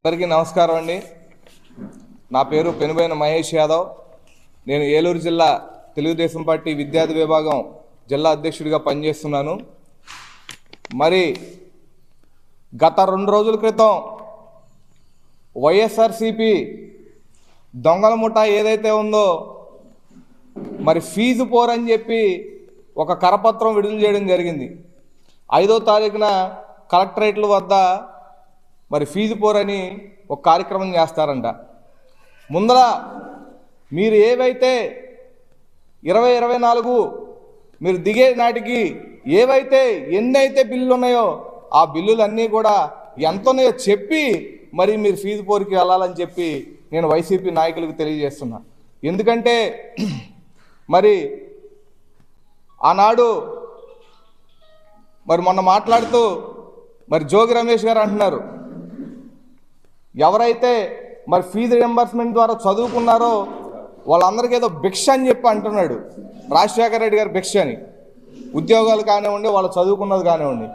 అందరికీ నమస్కారం అండి. నా పేరు పెనుబైన మహేష్ యాదవ్. నేను ఏలూరు జిల్లా తెలుగుదేశం పార్టీ విద్యార్థి విభాగం జిల్లా అధ్యక్షుడిగా పనిచేస్తున్నాను. మరి గత రెండు రోజుల క్రితం వైఎస్ఆర్సిపి దొంగల ముఠా ఏదైతే ఉందో మరి ఫీజు పోరని చెప్పి ఒక కరపత్రం విడుదల చేయడం జరిగింది. ఐదో తారీఖున కలెక్టరేట్ల వద్ద మరి ఫీజు పోరని ఒక కార్యక్రమం చేస్తారంట. ముందర మీరు ఏవైతే ఇరవై ఇరవై నాలుగు మీరు దిగే నాటికి ఏవైతే ఎన్ని అయితే బిల్లులు ఉన్నాయో ఆ బిల్లులన్నీ కూడా ఎంత ఉన్నాయో చెప్పి మరి మీరు ఫీజు పోరికి వెళ్ళాలని చెప్పి నేను వైసీపీ నాయకులకు తెలియజేస్తున్నా. ఎందుకంటే మరి ఆనాడు మరి మొన్న మాట్లాడుతూ మరి జోగి రమేష్ గారు అంటున్నారు. ఎవరైతే మరి ఫీజు రియంబర్స్మెంట్ ద్వారా చదువుకున్నారో వాళ్ళందరికీ ఏదో భిక్ష అని చెప్పి అంటున్నాడు. రాజశేఖర రెడ్డి గారు భిక్ష అని. ఉద్యోగాలు కానివ్వండి వాళ్ళు చదువుకున్నది కానివ్వండి.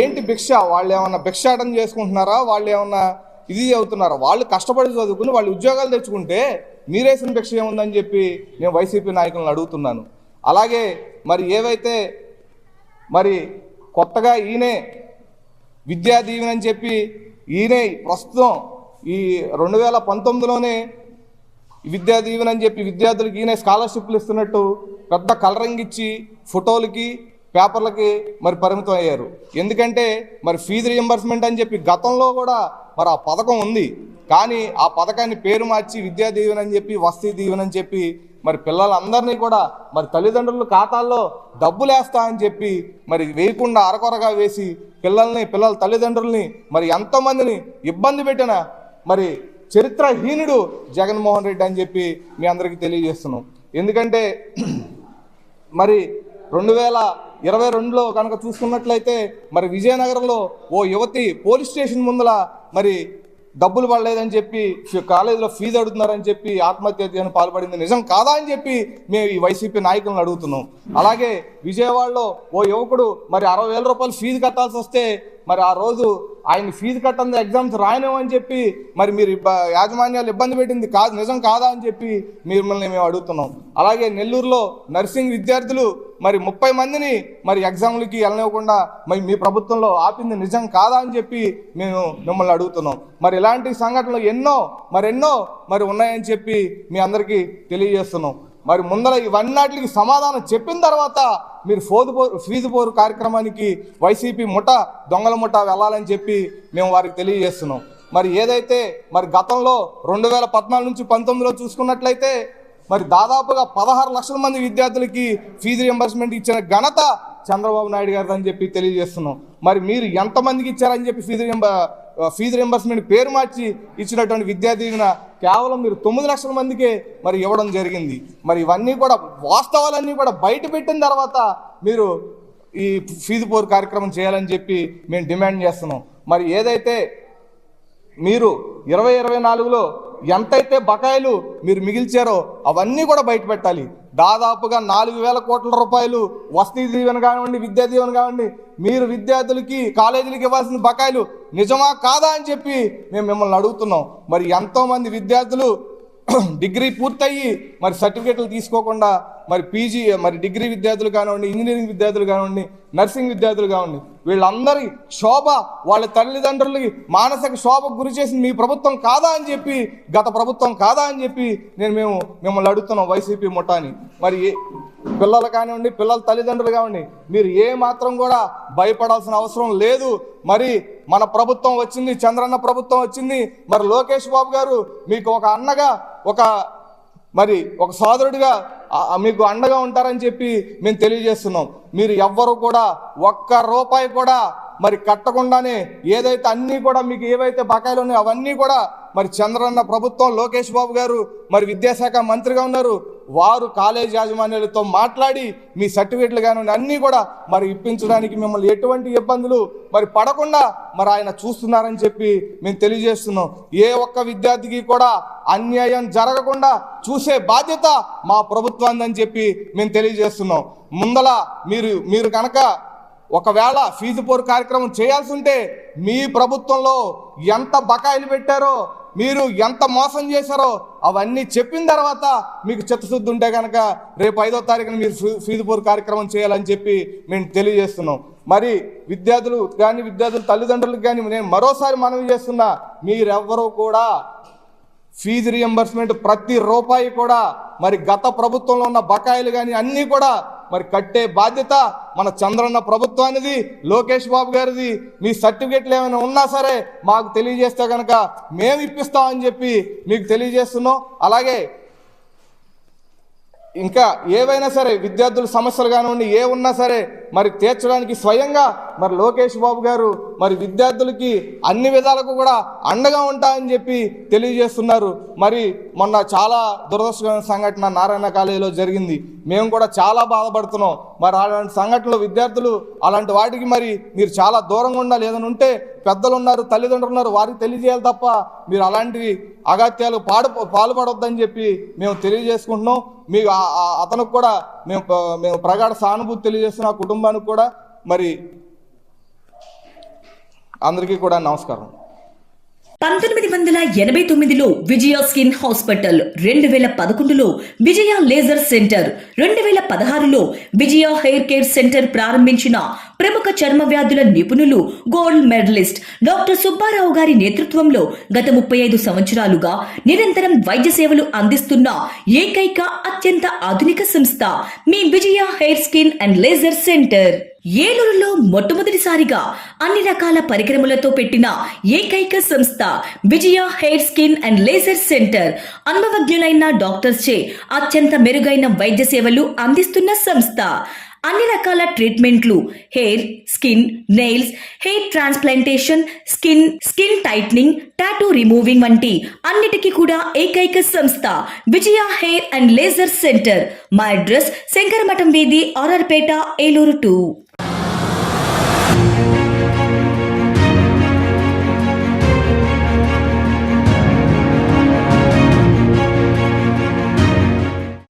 ఏంటి భిక్ష? వాళ్ళు ఏమన్నా భిక్షాటం చేసుకుంటున్నారా? వాళ్ళు ఏమన్నా ఇది అవుతున్నారా? వాళ్ళు కష్టపడి చదువుకుని వాళ్ళు ఉద్యోగాలు తెచ్చుకుంటే మీరేసిన భిక్ష ఏముందని చెప్పి నేను వైసీపీ నాయకులను అడుగుతున్నాను. అలాగే మరి ఏవైతే మరి కొత్తగా ఈయనే విద్యా దీవెన అని చెప్పి ఈయనే ప్రస్తుతం ఈ రెండు వేల పంతొమ్మిదిలోనే విద్యా దీవెన అని చెప్పి విద్యార్థులకి ఈయన స్కాలర్షిప్లు ఇస్తున్నట్టు పెద్ద కలరింగ్ ఇచ్చి ఫోటోలకి పేపర్లకి మరి పరిమితం అయ్యారు. ఎందుకంటే మరి ఫీజు రియంబర్స్మెంట్ అని చెప్పి గతంలో కూడా మరి ఆ పథకం ఉంది. కానీ ఆ పథకాన్ని పేరు మార్చి విద్యా దీవెన అని చెప్పి వస్తీ దీవెన అని చెప్పి మరి పిల్లలందరినీ కూడా మరి తల్లిదండ్రుల ఖాతాల్లో డబ్బులు వేస్తా అని చెప్పి మరి వేయకుండా అరకొరగా వేసి పిల్లల్ని పిల్లల తల్లిదండ్రుల్ని మరి ఎంతోమందిని ఇబ్బంది పెట్టిన మరి చరిత్రహీనుడు జగన్మోహన్ రెడ్డి అని చెప్పి మీ అందరికీ తెలియజేస్తున్నాం. ఎందుకంటే మరి రెండు వేల ఇరవై రెండులో కనుక చూసుకున్నట్లయితే మరి విజయనగరంలో ఓ యువతి పోలీస్ స్టేషన్ ముందల మరి డబ్బులు పడలేదని చెప్పి కాలేజీలో ఫీజు అడుగుతున్నారని చెప్పి ఆత్మహత్యను పాల్పడింది నిజం కాదా అని చెప్పి మేము ఈ వైసీపీ నాయకులను అడుగుతున్నాం. అలాగే విజయవాడలో ఓ యువకుడు మరి అరవై వేల రూపాయలు ఫీజు కట్టాల్సి వస్తే మరి ఆ రోజు ఆయన ఫీజు కట్టంది ఎగ్జామ్స్ రాయనేమని చెప్పి మరి మీరు ఇబ్బ- యాజమాన్యాలు ఇబ్బంది పెట్టింది కాదు నిజం కాదా అని చెప్పి మిమ్మల్ని మేము అడుగుతున్నాం. అలాగే నెల్లూరులో నర్సింగ్ విద్యార్థులు మరి ముప్పై మందిని మరి ఎగ్జామ్లకి వెళ్ళనివ్వకుండా మరి మీ ప్రభుత్వంలో ఆపింది నిజం కాదా అని చెప్పి మేము మిమ్మల్ని అడుగుతున్నాం. మరి ఇలాంటి సంఘటనలు ఎన్నో మరెన్నో మరి ఉన్నాయని చెప్పి మీ అందరికీ తెలియజేస్తున్నాం. మరి ముందర ఇవన్నిటికి సమాధానం చెప్పిన తర్వాత మీరు ఫోదు పోరు ఫీజు పోరు కార్యక్రమానికి వైసీపీ ముఠ దొంగల ముఠ వెళ్ళాలని చెప్పి మేము వారికి తెలియజేస్తున్నాం. మరి ఏదైతే మరి గతంలో రెండు వేల పద్నాలుగు నుంచి పంతొమ్మిదిలో చూసుకున్నట్లయితే మరి దాదాపుగా పదహారు లక్షల మంది విద్యార్థులకి ఫీజు రియంబర్స్మెంట్ ఇచ్చిన ఘనత చంద్రబాబు నాయుడు గారు అని చెప్పి తెలియజేస్తున్నాం. మరి మీరు ఎంతమందికి ఇచ్చారని చెప్పి ఫీజు రియంబ ఫీజు రింబర్స్మెంట్ పేరు మార్చి ఇచ్చినటువంటి విద్యా దీవెన కేవలం మీరు తొమ్మిది లక్షల మందికే మరి ఇవ్వడం జరిగింది. మరి ఇవన్నీ కూడా వాస్తవాలన్నీ కూడా బయట పెట్టిన తర్వాత మీరు ఈ ఫీజు పోరు కార్యక్రమం చేయాలని చెప్పి మేము డిమాండ్ చేస్తున్నాం. మరి ఏదైతే మీరు ఇరవై ఇరవై నాలుగులో ఎంతైతే బకాయిలు మీరు మిగిల్చారో అవన్నీ కూడా బయట పెట్టాలి. దాదాపుగా నాలుగు వేల కోట్ల రూపాయలు వసతి దీవెన కానివ్వండి విద్యా దీవెన కానివ్వండి మీరు విద్యార్థులకి కాలేజీలకు ఇవ్వాల్సిన బకాయిలు నిజమా కాదా అని చెప్పి మేము మిమ్మల్ని అడుగుతున్నాం. మరి ఎంతోమంది విద్యార్థులు డిగ్రీ పూర్తయ్యి మరి సర్టిఫికేట్లు తీసుకోకుండా మరి పీజీ మరి డిగ్రీ విద్యార్థులు కానివ్వండి ఇంజనీరింగ్ విద్యార్థులు కానివ్వండి నర్సింగ్ విద్యార్థులు కానివ్వండి వీళ్ళందరి శోభ వాళ్ళ తల్లిదండ్రులకి మానసిక శోభకు గురి చేసింది మీ ప్రభుత్వం కాదా అని చెప్పి గత ప్రభుత్వం కాదా అని చెప్పి నేను మేము మిమ్మల్ని అడుగుతున్నాం వైసీపీ ముఠాని. మరి ఏ- పిల్లలు కానివ్వండి పిల్లల తల్లిదండ్రులు కానివ్వండి మీరు ఏ మాత్రం కూడా భయపడాల్సిన అవసరం లేదు. మరి మన ప్రభుత్వం వచ్చింది చంద్రన్న ప్రభుత్వం వచ్చింది. మరి లోకేష్ బాబు గారు మీకు ఒక అన్నగా ఒక మరి ఒక సోదరుడిగా మీకు అండగా ఉంటారని చెప్పి మేము తెలియజేస్తున్నాం. మీరు ఎవ్వరు కూడా ఒక్క రూపాయి కూడా మరి కట్టకుండానే ఏదైతే అన్నీ కూడా మీకు ఏవైతే బకాయిలు ఉన్నాయో అవన్నీ కూడా మరి చంద్రన్న ప్రభుత్వం లోకేష్ బాబు గారు మరి విద్యాశాఖ మంత్రిగా ఉన్నారు. వారు కాలేజ్ యాజమాన్యాలతో మాట్లాడి మీ సర్టిఫికెట్లు కానీ అన్నీ కూడా మరి ఇప్పించడానికి మిమ్మల్ని ఎటువంటి ఇబ్బందులు మరి పడకుండా మరి ఆయన చూస్తున్నారని చెప్పి మేము తెలియజేస్తున్నాం. ఏ ఒక్క విద్యార్థికి కూడా అన్యాయం జరగకుండా చూసే బాధ్యత మా ప్రభుత్వాన్ని చెప్పి మేము తెలియజేస్తున్నాం. ముందల మీరు మీరు కనుక ఒకవేళ ఫీజు పోరు కార్యక్రమం చేయాల్సి ఉంటే మీ ప్రభుత్వంలో ఎంత బకాయిలు పెట్టారో మీరు ఎంత మోసం చేశారో అవన్నీ చెప్పిన తర్వాత మీకు చిత్తశుద్ధి ఉంటే కనుక రేపు ఐదో తారీఖున మీరు ఫీజుపూర్ కార్యక్రమం చేయాలని చెప్పి మేము తెలియజేస్తున్నాం. మరి విద్యార్థులు కానీ విద్యార్థుల తల్లిదండ్రులకు కానీ నేను మరోసారి మనవి చేస్తున్నా మీరెవ్వరూ కూడా ఫీజు రియంబర్స్మెంట్ ప్రతి రూపాయి కూడా మరి గత ప్రభుత్వంలో ఉన్న బకాయిలు కానీ అన్నీ కూడా మరి కట్టే బాధ్యత మన చంద్రన్న ప్రభుత్వానిది లోకేష్ బాబు గారిది. మీ సర్టిఫికెట్లు ఏమైనా ఉన్నా సరే మాకు తెలియజేస్తే కనుక మేము ఇప్పిస్తామని చెప్పి మీకు తెలియజేస్తున్నాం. అలాగే ఇంకా ఏవైనా సరే విద్యార్థుల సమస్యలు కానివ్వండి ఏ ఉన్నా సరే మరి తీర్చడానికి స్వయంగా మరి లోకేష్ బాబు గారు మరి విద్యార్థులకి అన్ని విధాలకు కూడా అండగా ఉంటాయని చెప్పి తెలియజేస్తున్నారు. మరి మొన్న చాలా దురదృష్టకరమైన సంఘటన నారాయణ కాలేజీలో జరిగింది. మేము కూడా చాలా బాధపడుతున్నాం. మరి అలాంటి సంఘటనలు విద్యార్థులు అలాంటి వాటికి మరి మీరు చాలా దూరంగా ఉండాలి. ఏదైనా ఉంటే పెద్దలు ఉన్నారు తల్లిదండ్రులు ఉన్నారు వారికి తెలియజేయాలి తప్ప మీరు అలాంటి అగత్యాలు పాడు పాల్పడొద్దని చెప్పి మేము తెలియజేసుకుంటున్నాం. మీకు అతనికి కూడా మేము మేము ప్రగాఢ సానుభూతి తెలియజేస్తున్న. కుటుంబ కుటుంబానికి కూడా మరి అందరికీ కూడా నమస్కారం. పంతొమ్మిది వందల ఎనభై తొమ్మిదిలో విజయ స్కిన్ హాస్పిటల్ రెండు వేల పదకొండులో విజయ లేజర్ సెంటర్ రెండు వేల పదహారులో విజయ హెయిర్ కేర్ సెంటర్ ప్రారంభించిన ప్రముఖ చర్మ వ్యాధుల నిపుణులు గోల్డ్ మెడలిస్ట్ డాక్టర్ సుబ్బారావు గారి నేతృత్వంలో గత ముప్పై ఐదు సంవత్సరాలుగా నిరంతరం వైద్య సేవలు అందిస్తున్న ఏకైక అత్యంత ఆధునిక సంస్థ మీ Vijaya hair skin and laser centre. ఏలూరులో మొట్టమొదటిసారిగా అన్ని రకాల పరికరములతో పెట్టిన ఏకైక సంస్థ Vijaya hair skin and laser centre. అనుభవజ్ఞులైన డాక్టర్స్ చే అత్యంత మెరుగైన వైద్య సేవలు అందిస్తున్న సంస్థ. అన్ని రకాల ట్రీట్మెంట్లు hair skin nails hair transplantation skin skin tightening tattoo removing వంటి అన్నిటికీ కూడా ఏకైక సంస్థ. Vijaya hair and laser centre. మా అడ్రస్ శంకరమఠం వీధి ఆర్ఆర్పేట ఏలూరు టూ.